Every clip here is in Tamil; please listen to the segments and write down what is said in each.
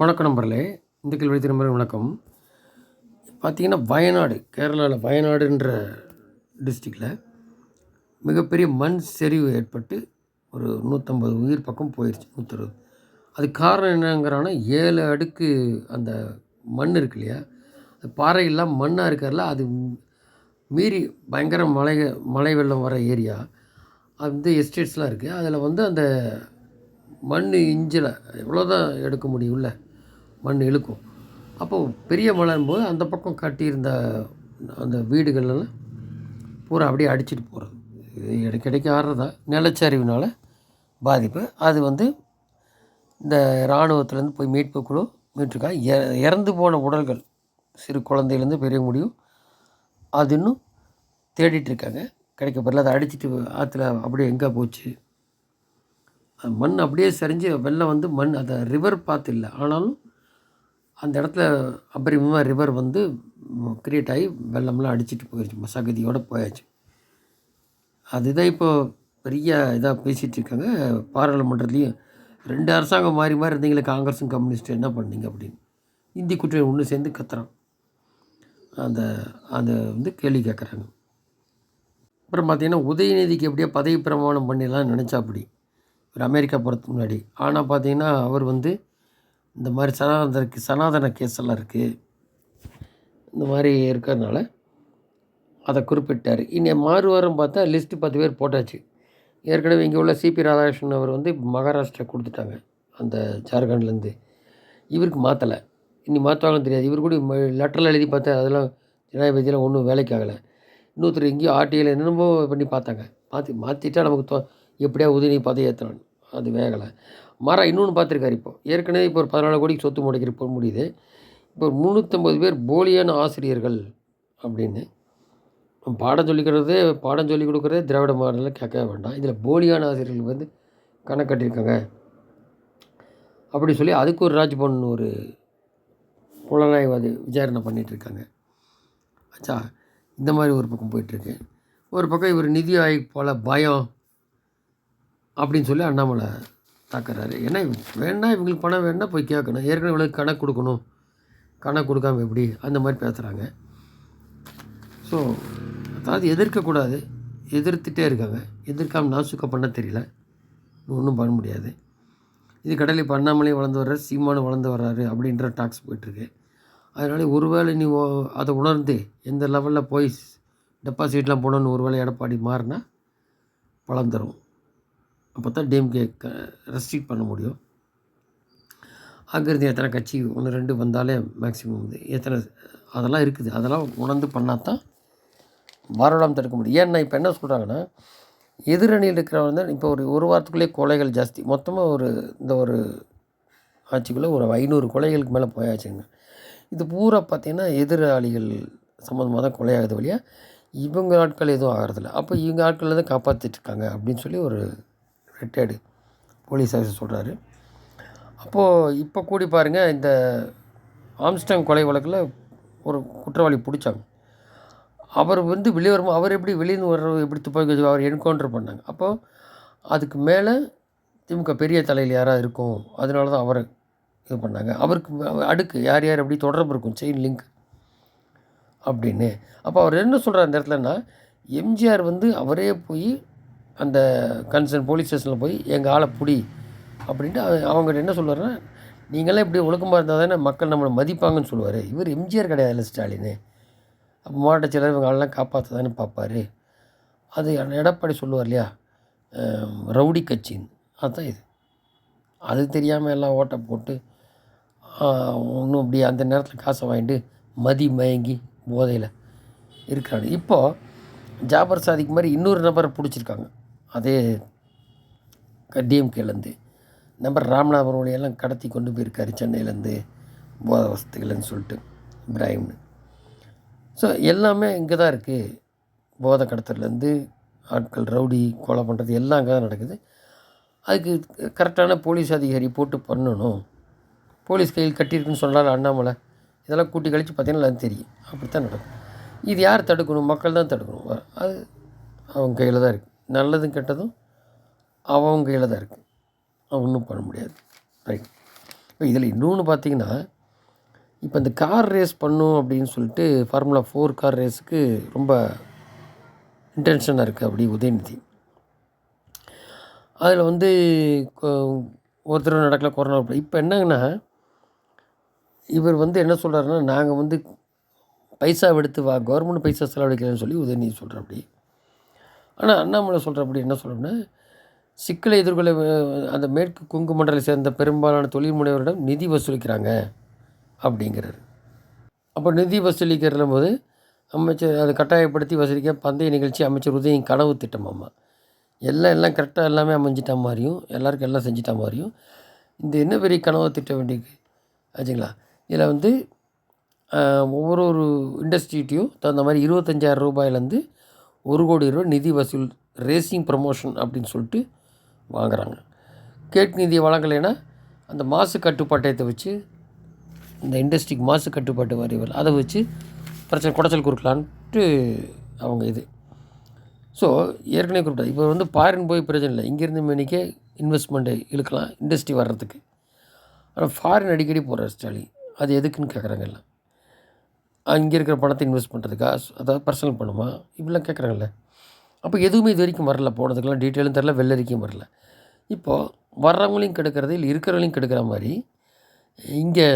வணக்கம் நம்பர்களே இந்த கேள்வி திரும்ப வணக்கம். பார்த்தீங்கன்னா வயநாடு கேரளாவில் வயநாடுன்ற டிஸ்ட்ரிக்டில் மிகப்பெரிய மண் சரிவு ஏற்பட்டு ஒரு நூற்றம்பது உயிர் பக்கம் போயிடுச்சு நூற்றறுபது அதுக்கு காரணம் என்னங்கிறான்னா ஏழு அடுக்கு அந்த மண் இருக்கு இல்லையா? அது பாறையெல்லாம் மண்ணாக இருக்கிறதுல அது மீறி பயங்கர மழை மழை வெள்ளம் வர ஏரியா அது வந்து எஸ்டேட்ஸ்லாம் இருக்குது அதில் வந்து அந்த மண் இஞ்சில் எவ்வளோதான் எடுக்க முடியும்ல? மண் இழுக்கும். அப்போது பெரிய மழைங்கும்போது அந்த பக்கம் கட்டியிருந்த அந்த வீடுகளெல்லாம் பூரா அப்படியே அடிச்சிட்டு போகிறது இது இடைக்கிடைக்கு ஆடுறதா நிலச்சரிவினால் பாதிப்பு. அது வந்து இந்த இராணுவத்துலேருந்து போய் மீட்பு குழு மீட்டிருக்கா இறந்து போன உடல்கள் சிறு குழந்தையிலேருந்து பெரிய முடியும். அது இன்னும் தேடிட்டு இருக்காங்க கிடைக்கப்படல அதை அடிச்சிட்டு ஆற்றுல அப்படியே எங்கே போச்சு? மண் அப்படியே சரிஞ்சு வெள்ளம் வந்து மண் அதை ரிவர் பார்த்து இல்லை. ஆனாலும் அந்த இடத்துல அபரிமமாக ரிவர் வந்து கிரியேட் ஆகி வெள்ளம்லாம் அடிச்சிட்டு போயிடுச்சு மசகதியோடு போயாச்சு. அதுதான் இப்போ பெரிய இதாக பேசிகிட்டு இருக்காங்க. பாராளுமன்றத்துலேயும் ரெண்டு அரசாங்கம் மாறி மாறி இருந்தீங்களே காங்கிரஸும் கம்யூனிஸ்ட்டும் என்ன பண்ணீங்க அப்படின்னு. இந்தி குற்றம் ஒன்று சேர்ந்து கத்துறான் அந்த அந்த வந்து கேள்வி கேட்குறாங்க அப்புறம் பார்த்தீங்கன்னா உதயநிதிக்கு எப்படியோ பதவி பிரமாணம் பண்ணிடலாம் நினச்சா அப்படி. ஒரு அமெரிக்கா போகிறதுக்கு முன்னாடி. ஆனால் பார்த்தீங்கன்னா அவர் வந்து இந்த மாதிரி சனாதன சனாதன கேஸ் எல்லாம் இருக்குது இந்த மாதிரி இருக்கிறதுனால அதை குறிப்பிட்டார். இனி மாறுவாரம் பார்த்தா லிஸ்ட்டு பத்து பேர் போட்டாச்சு. ஏற்கனவே இங்கே உள்ள சிபி ராதாகிருஷ்ணன் அவர் வந்து மகாராஷ்டிரா கொடுத்துட்டாங்க. அந்த ஜார்க்கண்ட்லேருந்து. இவருக்கு மாற்றலை இனி மாற்றுவாங்கன்னு தெரியாது. இவர் கூட லெட்டரில் எழுதி பார்த்தா அதெல்லாம் ஜனாதிபதியெலாம் ஒன்றும் வேலைக்கு ஆகலை. இன்னொருத்தர் எங்கேயோ ஆர்டிஐயில் என்னென்னமோ பண்ணி பார்த்தாங்க. மாற்றி மாற்றிட்டா நமக்கு தோ எப்படியா உதவி பதவி ஏற்றலாம் அது வேகலை. மாறா இன்னொன்று பார்த்துருக்காரு இப்போ. ஏற்கனவே இப்போ ஒரு பதினாலு கோடிக்கு சொத்து முடைக்கிற போக முடியுது. இப்போ ஒரு முந்நூற்றம்பது பேர் போலியான ஆசிரியர்கள் அப்படின்னு பாடம் சொல்லிக்கிறது பாடம் சொல்லிக் கொடுக்குறதே திராவிட மாடலில் கேட்க வேண்டாம். இதில் போலியான ஆசிரியர்கள் வந்து கணக்கு கட்டியிருக்காங்க. அப்படி சொல்லி அதுக்கு ஒரு ராஜ்பவன் ஒரு புலனாய்வாதி விசாரணை பண்ணிகிட்ருக்காங்க இருக்காங்க. ஆச்சா இந்த மாதிரி ஒரு பக்கம் போயிட்டுருக்கு. ஒரு பக்கம் இவர் நிதி ஆயோக் போல் பயம் அப்படின்னு சொல்லி அண்ணாமலை தாக்குறாரு. ஏன்னா வேணா இவங்களுக்கு பணம் வேணா போய் கேட்கணும். ஏற்கனவே இவங்களுக்கு கணக்கு கொடுக்கணும். கணக்கு கொடுக்காம எப்படி? அந்த மாதிரி பேசுகிறாங்க ஸோ அதாவது எதிர்க்கக்கூடாது. எதிர்த்துட்டே இருக்காங்க. எதிர்க்காம நாசுக்க பண்ண தெரியல. ஒன்றும் பண்ண முடியாது. இது கடலை இப்போ வளர்ந்து வர்றாரு சீமானு வளர்ந்து வர்றாரு அப்படின்ற டாக்ஸ் போயிட்டுருக்கு. அதனால ஒருவேளை நீ அதை உணர்ந்து எந்த லெவலில் போய் டெபாசிட்லாம் போகணுன்னு ஒருவேளை எடப்பாடி மாறினா வளர்ந்துடும் அப்போ தான் டிஎம்கே க ரெஸ்ட்ரிக்ட் பண்ண முடியும். அங்கேருந்து எத்தனை கட்சி ஒன்று ரெண்டு வந்தாலே மேக்ஸிமம் வந்து எத்தனை அதெல்லாம் இருக்குது. அதெல்லாம் உணர்ந்து பண்ணால் தான் வரலாம் தடுக்க முடியும். ஏன்னா இப்போ என்ன சொல்கிறாங்கன்னா எதிரணியில் இருக்கிறவங்க தான் இப்போ ஒரு ஒரு வாரத்துக்குள்ளேயே கொலைகள் ஜாஸ்தி. மொத்தமாக ஒரு இந்த ஒரு ஆட்சிக்குள்ளே ஒரு ஐநூறு கொலைகளுக்கு மேலே போயாச்சுங்க. இது பூரா பார்த்தீங்கன்னா எதிராளிகள் சம்மந்தமாக தான் கொலையாகுது வழியா. இவங்க ஆட்கள் எதுவும் ஆகிறதில்ல. அப்போ இவங்க ஆட்கள் தான் காப்பாற்றிட்டுருக்காங்க அப்படின்னு சொல்லி ஒரு ரிட்டையர்டு போலீஸ் ஆஃபீஸர் சொல்கிறாரு அப்போது இப்போ கூடி பாருங்கள் இந்த ஆம்ஸ்டாங் கொலை வழக்கில் ஒரு குற்றவாளி பிடிச்சாங்க. அவர் வந்து வெளியே வரும்போது அவர் எப்படி வெளியிருந்து வர்ற எப்படி துப்பாக்கி வச்சு அவர் என்கவுண்டர் பண்ணாங்க. அப்போது அதுக்கு மேலே திமுக பெரிய தலையில் யாராக இருக்கும் அதனால தான் அவரை இது பண்ணாங்க. அவருக்கு அடுக்கு யார் யார் எப்படி தொடர்பு இருக்கும் செயின் லிங்க் அப்படின்னு. அப்போ அவர் என்ன சொல்கிறார் அந்த இடத்துலன்னா எம்ஜிஆர் வந்து அவரே போய் அந்த கன்சர்ன் போலீஸ் ஸ்டேஷனில் போய் எங்கள் ஆளை பிடி அப்படின்ட்டு அவ- அவங்ககிட்ட என்ன சொல்லுவாருன்னா நீங்களாம் இப்படி ஒழுக்கமாக இருந்தால் தானே மக்கள் நம்மளை மதிப்பாங்கன்னு சொல்லுவார். இவர் எம்ஜிஆர் கிடையாதுல்ல ஸ்டாலின். அப்போ மாவட்ட செயலர் இவங்க ஆளெலாம் காப்பாற்ற தானே பார்ப்பாரு அது எடப்பாடி சொல்லுவார் இல்லையா ரவுடி கட்சின்னு. அதுதான் இது. அது தெரியாமல் எல்லாம் ஓட்டை போட்டு ஒன்றும் அப்படி அந்த நேரத்தில் காசை வாங்கிட்டு மதி மயங்கி போதையில் இருக்கிறாங்க இப்போது ஜாபர் சாதிக்கு மாதிரி இன்னொரு நபரை பிடிச்சிருக்காங்க. அதே டிஎம்கேலேருந்து நம்பர் ராமநாதபுரம் வழியெல்லாம் கடத்தி கொண்டு போயிருக்காரு சென்னையிலேருந்து போத வசதிகள்னு சொல்லிட்டு இப்ராஹிம்னு. ஸோ எல்லாமே இங்கே தான் இருக்குது போதை கடத்தலேருந்து ஆட்கள் ரவுடி கொலை பண்ணுறது எல்லாம் அங்கே தான் நடக்குது. அதுக்கு கரெக்டான போலீஸ் அதிகாரி போட்டு பண்ணணும். போலீஸ் கையில் கட்டியிருக்குன்னு சொன்னாலும் அண்ணாமலை? இதெல்லாம் கூட்டி கழித்து பார்த்தீங்கன்னா அது தெரியும். அப்படித்தான் நடக்கும். இது யார் தடுக்கணும்? மக்கள் தான் தடுக்கணும். அது அவங்க கையில் தான் இருக்குது நல்லதும் கெட்டதும் அவங்க கையில் தான் இருக்குது ஒன்றும் பண்ண முடியாது. ரைட் இப்போ இதில் இன்னொன்று பார்த்தீங்கன்னா இப்போ இந்த கார் ரேஸ் பண்ணும் அப்படின்னு சொல்லிட்டு ஃபார்முலா ஃபோர் கார் ரேஸுக்கு ரொம்ப இன்டென்ஷனாக இருக்குது அப்படி உதயநிதி. அதில் வந்து ஒருத்தர் நடக்கல கொரோனா இப்போ என்னங்கன்னா இவர் வந்து என்ன சொல்கிறாருன்னா நாங்கள் வந்து பைசா எடுத்து வா கவர்மெண்ட் பைசா செலவழிக்கிறேன்னு சொல்லி உதயநிதி சொல்கிறேன் அப்படி. ஆனால் அண்ணாமலை சொல்கிற அப்படி என்ன சொல்கிறோம்னா சிக்கலை எதிர்கொள்ள அந்த மேற்கு குங்கு மண்டலை சேர்ந்த பெரும்பாலான தொழில் முனைவரிடம் நிதி வசூலிக்கிறாங்க அப்படிங்கிறாரு. அப்போ நிதி வசூலிக்கிற போது அமைச்சர் அதை கட்டாயப்படுத்தி வசூலிக்க பந்தய நிகழ்ச்சி அமைச்சர் உதயம் கனவு திட்டமாம்மா எல்லாம் எல்லாம் கரெக்டாக எல்லாமே அமைஞ்சிட்ட மாதிரியும் எல்லாருக்கும் எல்லாம் செஞ்சிட்ட மாதிரியும் இந்த என்ன பெரிய கனவு திட்டம் வேண்டியிருக்கு? ஆச்சுங்களா? இதில் வந்து ஒவ்வொரு ஒரு இண்டஸ்ட்ரிட்டையும் தகுந்த மாதிரி இருபத்தஞ்சாயிரம் ரூபாயிலேருந்து ஒரு கோடி ரூபாய் நிதி வசூல் ரேசிங் ப்ரமோஷன் அப்படின்னு சொல்லிட்டு வாங்குறாங்க. கேட் நிதியை வழங்கலைன்னா அந்த மாசு கட்டுப்பாட்டத்தை வச்சு இந்த இண்டஸ்ட்ரிக்கு மாசு கட்டுப்பாட்டு வாரியவர் அதை வச்சு பிரச்சனை குடைச்சல் கொடுக்கலான்ட்டு அவங்க இது. ஸோ ஏற்கனவே குறிப்பிட்டது இப்போ வந்து ஃபாரின் போய் பிரச்சனை இல்லை. இங்கேருந்து மேனிக்கே இன்வெஸ்ட்மெண்ட்டை இழுக்கலாம் இண்டஸ்ட்ரி வர்றதுக்கு. ஆனால் ஃபாரின் அடிக்கடி போகிறார் ஸ்டாலின். அது எதுக்குன்னு கேட்குறாங்க எல்லாம். அங்கே இருக்கிற பணத்தை இன்வெஸ்ட் பண்ணுறதுக்கா அதாவது பர்சனல் பண்ணுமா இப்படிலாம் கேட்குறாங்கல்ல அப்போ எதுவுமே இது வரைக்கும் வரல. போனதுக்கெல்லாம் டீட்டெயிலும் தெரில வெள்ளரிக்கையும் வரல. இப்போது வர்றவங்களையும் கெடுக்கிறது இல்லை இருக்கிறவங்களையும் கெடுக்கிற மாதிரி இங்கே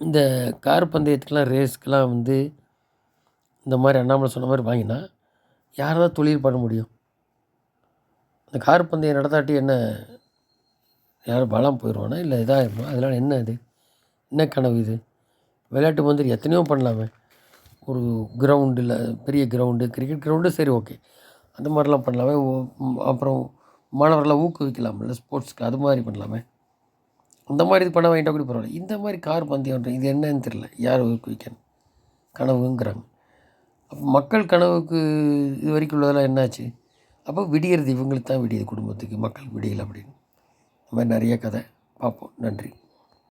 இந்த கார் பந்தயத்துக்கெலாம் ரேஸ்க்கெலாம் வந்து இந்த மாதிரி அண்ணாமலை சொன்ன மாதிரி வாங்கினா யாராவது தொழில் பண்ண முடியும். இந்த கார் பந்தயம் நடத்தாட்டி என்ன? யாரும் பலம் போயிடுவானா இல்லை இதாகிருமா அதெல்லாம் என்ன இது? என்ன கனவு இது? விளையாட்டு மந்திரி எத்தனையோ பண்ணலாமே. ஒரு கிரவுண்டில் பெரிய கிரவுண்டு கிரிக்கெட் கிரவுண்டு சரி ஓகே அந்த மாதிரிலாம் பண்ணலாமே. அப்புறம் மாணவர்களை ஊக்குவிக்கலாம்ல ஸ்போர்ட்ஸ்க்கு அது மாதிரி பண்ணலாமே. அந்த மாதிரி இது பண்ண வாங்கிட்டா கூட பரவாயில்ல. இந்த மாதிரி கார் பந்தயம் இது என்னன்னு தெரியல யார் ஊக்குவிக்கணும்? கனவுங்கிறாங்க. அப்போ மக்கள் கனவுக்கு இது வரைக்கும் உள்ளதெல்லாம் என்னாச்சு? அப்போ விடியறது இவங்களுக்கு தான் விடியுது குடும்பத்துக்கு மக்கள் விடியலை அப்படின்னு. இந்த மாதிரி நிறைய கதை பார்ப்போம். நன்றி.